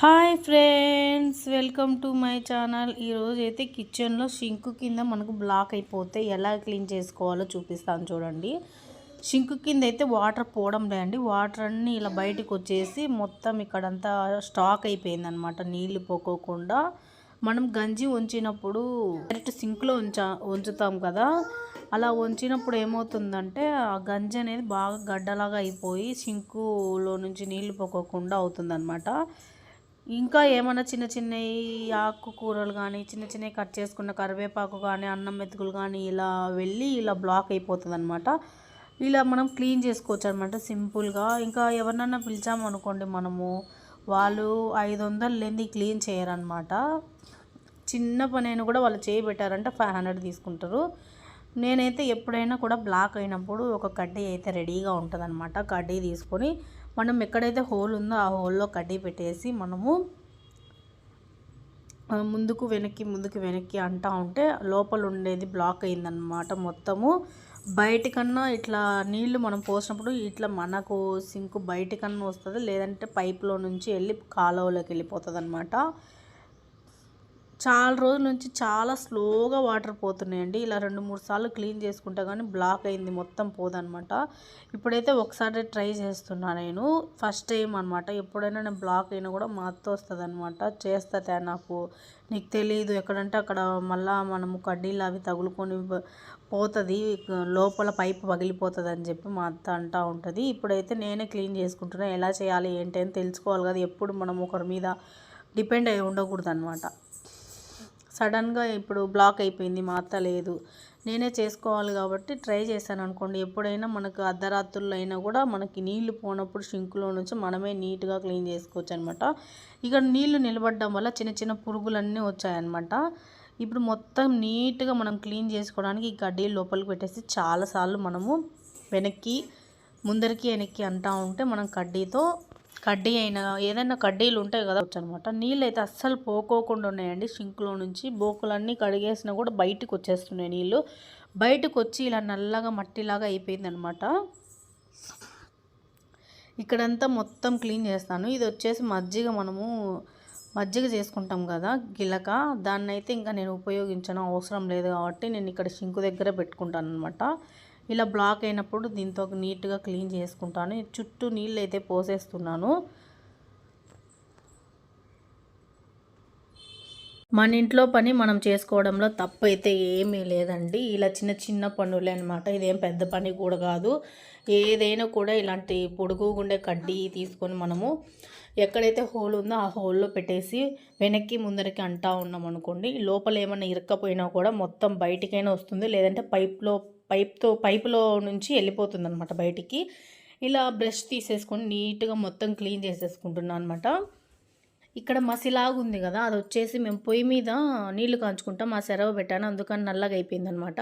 Hi friends welcome to my channel. ఈరోజు అయితే కిచెన్లో షింకు కింద మనకు బ్లాక్ అయిపోతే ఎలా క్లీన్ చేసుకోవాలో చూపిస్తాను చూడండి. షింకు కింద అయితే వాటర్ పోవడం లేదండి. వాటర్ అన్నీ ఇలా బయటకు వచ్చేసి మొత్తం ఇక్కడంతా స్టాక్ అయిపోయింది అనమాట నీళ్ళు పోకోకుండా మనం గంజి ఉంచినప్పుడు డైరెక్ట్ సింక్లో ఉంచా ఉంచుతాం కదా. అలా ఉంచినప్పుడు ఏమవుతుందంటే ఆ గంజి అనేది బాగా గడ్డలాగా అయిపోయి సింకులో నుంచి నీళ్ళు పోకోకుండా అవుతుందన్నమాట. ఇంకా ఏమైనా చిన్న చిన్నవి ఆకుకూరలు కానీ చిన్న చిన్నవి కట్ చేసుకున్న కరివేపాకు కానీ అన్నం మెతుకులు కానీ ఇలా వెళ్ళి ఇలా బ్లాక్ అయిపోతుంది అనమాట ఇలా మనం క్లీన్ చేసుకోవచ్చు అనమాట సింపుల్గా ఇంకా ఎవరినన్నా పిలిచామనుకోండి మనము వాళ్ళు ఐదు వందలు లేని క్లీన్ చేయరనమాట చిన్న పని అయినా కూడా వాళ్ళు చేయబెట్టారంటే ఫైవ్ హండ్రెడ్ తీసుకుంటారు. నేనైతే ఎప్పుడైనా కూడా బ్లాక్ అయినప్పుడు ఒక కడ్డీ అయితే రెడీగా ఉంటుంది అనమాట కడ్డీ తీసుకొని మనం ఎక్కడైతే హోల్ ఉందో ఆ హోల్లో కడ్డీ పెట్టేసి మనము ముందుకు వెనక్కి ముందుకు వెనక్కి అంటా ఉంటే లోపల ఉండేది బ్లాక్ అయిందనమాట మొత్తము. బయటికన్నా ఇట్లా నీళ్ళు మనం పోసినప్పుడు ఇట్లా మనకు సింక్ బయటికన్నా వస్తుంది లేదంటే పైప్లో నుంచి వెళ్ళి కాలువలోకి వెళ్ళిపోతుంది అనమాట చాలా రోజుల నుంచి చాలా స్లోగా వాటర్ పోతున్నాయండి. ఇలా రెండు మూడు సార్లు క్లీన్ చేసుకుంటా కానీ బ్లాక్ అయింది. మొత్తం పోదనమాట. ఇప్పుడైతే ఒకసారి ట్రై చేస్తున్నా నేను. ఫస్ట్ టైం అనమాట ఎప్పుడైనా నేను బ్లాక్ అయినా కూడా మా అత్త వస్తుంది అనమాట చేస్తా నాకు నీకు తెలియదు ఎక్కడంటే అక్కడ మళ్ళా మనము కడ్డీలు అవి తగులుకొని పోతుంది. లోపల పైప్ పగిలిపోతుంది అని చెప్పి మా అత్త అంటూ ఉంటుంది. ఇప్పుడైతే నేనే క్లీన్ చేసుకుంటున్నా. ఎలా చేయాలి ఏంటి అని తెలుసుకోవాలి కదా. ఎప్పుడు మనం ఒకరి మీద డిపెండ్ అయి ఉండకూడదు అనమాట సడన్గా ఇప్పుడు బ్లాక్ అయిపోయింది మా అత్త లేదు. నేనే చేసుకోవాలి కాబట్టి ట్రై చేశాను అనుకోండి. ఎప్పుడైనా మనకు అర్ధరాత్రుల్లో అయినా కూడా మనకి నీళ్ళు పోనప్పుడు షింకులో నుంచి మనమే నీట్గా క్లీన్ చేసుకోవచ్చు అనమాట ఇక్కడ నీళ్ళు నిలబడడం వల్ల చిన్న చిన్న పురుగులన్నీ వచ్చాయన్నమాట ఇప్పుడు మొత్తం నీట్గా మనం క్లీన్ చేసుకోవడానికి ఈ కడ్డీ లోపలికి పెట్టేసి చాలాసార్లు మనము వెనక్కి ముందరికి వెనక్కి అంటూ ఉంటే మనం కడ్డీతో కడ్డీ అయినా ఏదైనా కడ్డీలు ఉంటాయి కదా అనమాట నీళ్ళు అయితే అస్సలు పోకోకుండా ఉన్నాయండి. సింక్లో నుంచి బోకులన్నీ కడిగేసినా కూడా బయటకు వచ్చేస్తున్నాయి నీళ్ళు. బయటకు వచ్చి ఇలా నల్లగా మట్టిలాగా అయిపోయింది అనమాట ఇక్కడంతా మొత్తం క్లీన్ చేస్తాను. ఇది వచ్చేసి మజ్జిగ మనము మజ్జిగ చేసుకుంటాం కదా గిలక. దాన్ని అయితే ఇంకా నేను ఉపయోగించను అవసరం లేదు కాబట్టి నేను ఇక్కడ సింకు దగ్గర పెట్టుకుంటాను అనమాట ఇలా బ్లాక్ అయినప్పుడు దీంతో నీట్గా క్లీన్ చేసుకుంటాను. చుట్టూ నీళ్ళు అయితే పోసేస్తున్నాను. మన ఇంట్లో పని మనం చేసుకోవడంలో తప్పు అయితే ఏమీ లేదండి. ఇలా చిన్న చిన్న పనులే అనమాట ఇదేం పెద్ద పని కూడా కాదు. ఏదైనా కూడా ఇలాంటి పొడుగు కడ్డీ తీసుకొని మనము ఎక్కడైతే హోల్ ఉందో ఆ హోల్లో పెట్టేసి వెనక్కి ముందరికి అంటా ఉన్నాం అనుకోండి లోపల ఏమైనా ఇరక్కపోయినా కూడా మొత్తం బయటికైనా వస్తుంది. లేదంటే పైప్లో పైప్తో పైపులో నుంచి వెళ్ళిపోతుంది అనమాట బయటికి. ఇలా బ్రష్ తీసేసుకొని నీట్గా మొత్తం క్లీన్ చేసేసుకుంటున్నాను అనమాట ఇక్కడ మసిలాగా ఉంది కదా అది వచ్చేసి మేము పొయ్యి మీద నీళ్ళు కాంచుకుంటాం ఆ సెరవ పెట్టాను అందుకని నల్లగా అయిపోయింది అనమాట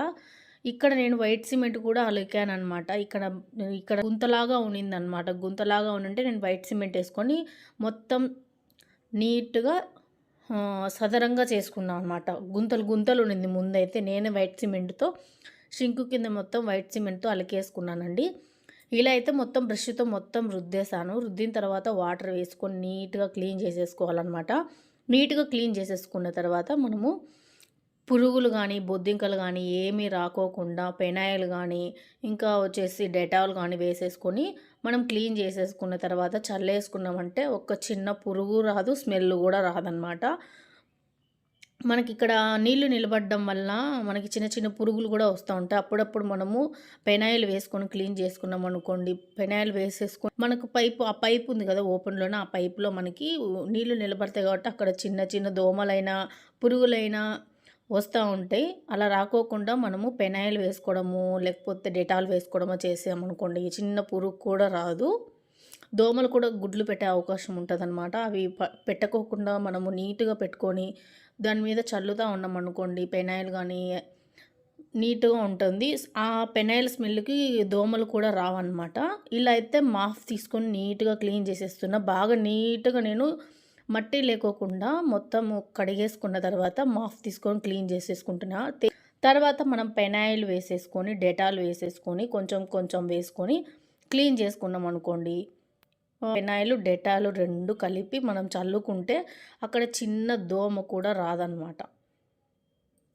ఇక్కడ నేను వైట్ సిమెంట్ కూడా అలికాననమాట ఇక్కడ ఇక్కడ గుంతలాగా ఉన్నింది అనమాట గుంతలాగా ఉంటే నేను వైట్ సిమెంట్ వేసుకొని మొత్తం నీట్గా సదరంగా చేసుకున్నాను అనమాట గుంతలు గుంతలు ఉండింది ముందైతే నేనే వైట్ సిమెంట్తో షింకు కింద మొత్తం వైట్ సిమెంట్తో అలకేసుకున్నానండి. ఇలా అయితే మొత్తం బ్రష్తో మొత్తం రుద్దేశాను. రుద్దిన తర్వాత వాటర్ వేసుకొని నీట్గా క్లీన్ చేసేసుకోవాలన్నమాట. నీట్గా క్లీన్ చేసేసుకున్న తర్వాత మనము పురుగులు కానీ బొద్దింకలు కానీ ఏమీ రాకోకుండా పెనాయిల్ కానీ ఇంకా వచ్చేసి డెటాల్ కానీ వేసేసుకొని మనం క్లీన్ చేసేసుకున్న తర్వాత చల్లేసుకున్నామంటే ఒక చిన్న పురుగు రాదు స్మెల్ కూడా రాదనమాట మనకి ఇక్కడ నీళ్ళు నిలబడడం వల్ల మనకి చిన్న చిన్న పురుగులు కూడా వస్తూ ఉంటాయి. అప్పుడప్పుడు మనము పెనాయిల్ వేసుకొని క్లీన్ చేసుకున్నాం అనుకోండి. పెనాయిల్ వేసేసుకొని మనకు పైపు ఆ పైపు ఉంది కదా ఓపెన్లోనే ఆ పైపులో మనకి నీళ్ళు నిలబడతాయి కాబట్టి అక్కడ చిన్న చిన్న దోమలైనా పురుగులైనా వస్తూ ఉంటాయి అలా రాకోకుండా మనము పెనాయిల్ వేసుకోవడము లేకపోతే డెటాల్ వేసుకోవడమో చేసామనుకోండి. చిన్న పురుగు కూడా రాదు. దోమలు కూడా గుడ్లు పెట్టే అవకాశం ఉంటుంది అవి పెట్టకోకుండా మనము నీట్గా పెట్టుకొని దాని మీద చల్లుతూ ఉన్నాం అనుకోండి పెనాయిల్ కానీ నీట్గా ఉంటుంది. ఆ పెనాయిల్ స్మెల్కి దోమలు కూడా రావన్నమాట. ఇలా అయితే మాఫ్ తీసుకొని నీట్గా క్లీన్ చేసేస్తున్నా. బాగా నీట్గా నేను మట్టి లేకోకుండా మొత్తం కడిగేసుకున్న తర్వాత మాఫ్ తీసుకొని క్లీన్ చేసేసుకుంటున్నా. తర్వాత మనం పెనాయిల్ వేసేసుకొని డెటాల్ వేసేసుకొని కొంచెం కొంచెం వేసుకొని క్లీన్ చేసుకున్నాం అనుకోండి ఫెనాయిల్ డెటాలు రెండు కలిపి మనం చల్లుకుంటే అక్కడ చిన్న దోమ కూడా రాదనమాట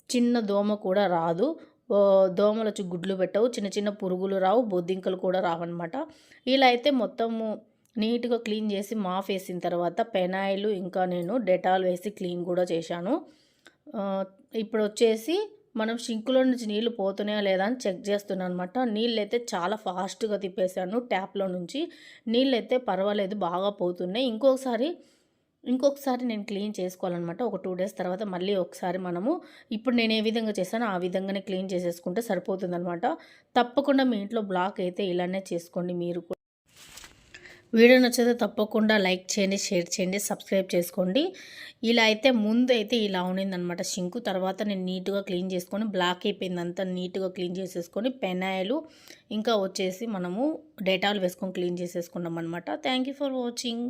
చిన్న దోమ కూడా రాదు. దోమలు వచ్చి గుడ్లు పెట్టవు చిన్న చిన్న పురుగులు రావు బొద్దింకలు కూడా రావన్నమాట. ఇలా అయితే మొత్తము నీట్గా క్లీన్ చేసి మాఫ్ వేసిన తర్వాత పెనాయిల్ ఇంకా నేను డెటాల్ వేసి క్లీన్ కూడా చేశాను. ఇప్పుడు వచ్చేసి మనం షింకులో నుంచి నీళ్ళు పోతున్నాయా లేదా అని చెక్ చేస్తున్నాను అనమాట నీళ్ళు అయితే చాలా ఫాస్ట్గా తిప్పేశాను ట్యాప్లో నుంచి. నీళ్ళు అయితే పర్వాలేదు బాగా పోతున్నాయి. ఇంకొకసారి ఇంకొకసారి నేను క్లీన్ చేసుకోవాలన్నమాట. ఒక టూ డేస్ తర్వాత మళ్ళీ ఒకసారి మనము ఇప్పుడు నేను ఏ విధంగా చేశానో ఆ విధంగానే క్లీన్ చేసేసుకుంటే సరిపోతుందనమాట తప్పకుండా మీ ఇంట్లో బ్లాక్ అయితే ఇలానే చేసుకోండి మీరు వీడియో నచ్చితే తప్పకుండా లైక్ చేయండి షేర్ చేయండి సబ్స్క్రైబ్ చేసుకోండి. ఇలా అయితే ముందు అయితే ఇలా ఉన్నిందనమాట షింకు. తర్వాత నేను నీట్గా క్లీన్ చేసుకొని బ్లాక్ అయిపోయింది అంతా నీట్గా క్లీన్ చేసేసుకొని పెనాయిలు ఇంకా వచ్చేసి మనము డేటాలు వేసుకొని క్లీన్ చేసేసుకున్నాం అనమాట థ్యాంక్ యూ ఫర్ వాచింగ్.